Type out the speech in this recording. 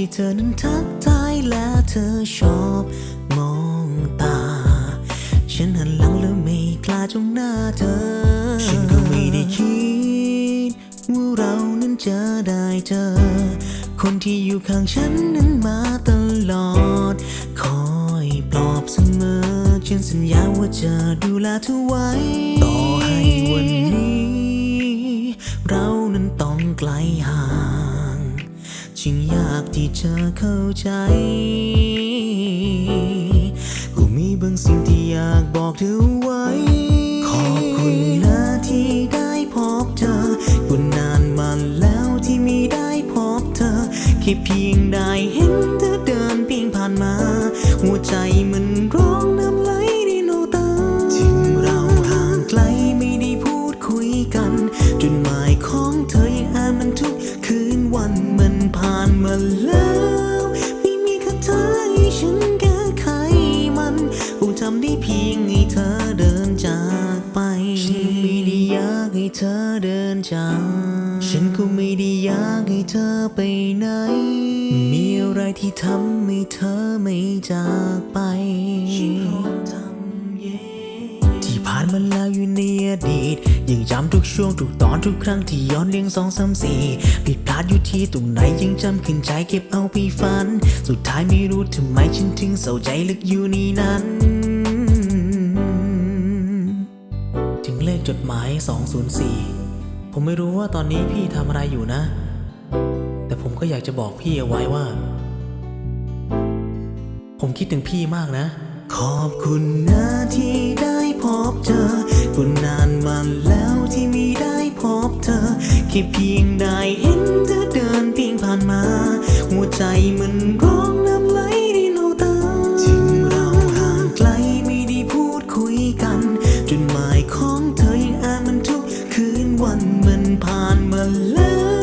ที่เธอนั้นทักทายและเธอชอบมองตา ฉันหันหลังแล้วไม่กล้าจ้องหน้าเธอ ฉันก็ไม่ได้คิด ว่าเรานั้นจะได้เจอ คนที่อยู่ข้างฉันนั้นมาตลอด คอยปลอบเสมอ ฉันสัญญาว่าจะดูแลเธอไว้ ต่อให้วันนี้ เรานั้นต้องไกลห่าง จึงยากที่จะเข้าใจ กูมีบางสิ่งที่อยากบอกเธอไว้ ขอบคุณนะที่ได้พบเธอกูนานมาแล้วที่ไม่ได้พบเธอ แค่เพียงได้เห็น ไม่ได้อยากให้เธอเดินจากฉันก็ไม่ได้อยากให้เธอไปไหน มีอะไรที่ทำให้เธอไม่จากไป ที่ผ่านมาแล้วอยู่ในอดีตยังย้ำทุกช่วงทุกตอนทุกครั้งที่ย้อนเรียงสองสามสี่ผิดพลาดอยู่ที่ตรงไหนยังจำขึ้นใจเก็บเอาไปฝัน สุดท้ายไม่รู้ทำไมฉันถึงเศร้าใจลึกอยู่ในนั้น เลขจดหมาย 204 ผมไม่รู้ว่าตอนนี้พี่ทำอะไรอยู่นะ แต่ผมก็อยากจะบอกพี่เอาไว้ว่า ผมคิดถึงพี่มากนะ ขอบคุณนะที่ได้พบเจอก็นานมาแล้วที่ไม่ได้พบเธอ แค่เพียงได้เห็นเธอเดินเพียงผ่านมา หัวใจมันร้ ผ่านมาแล้ว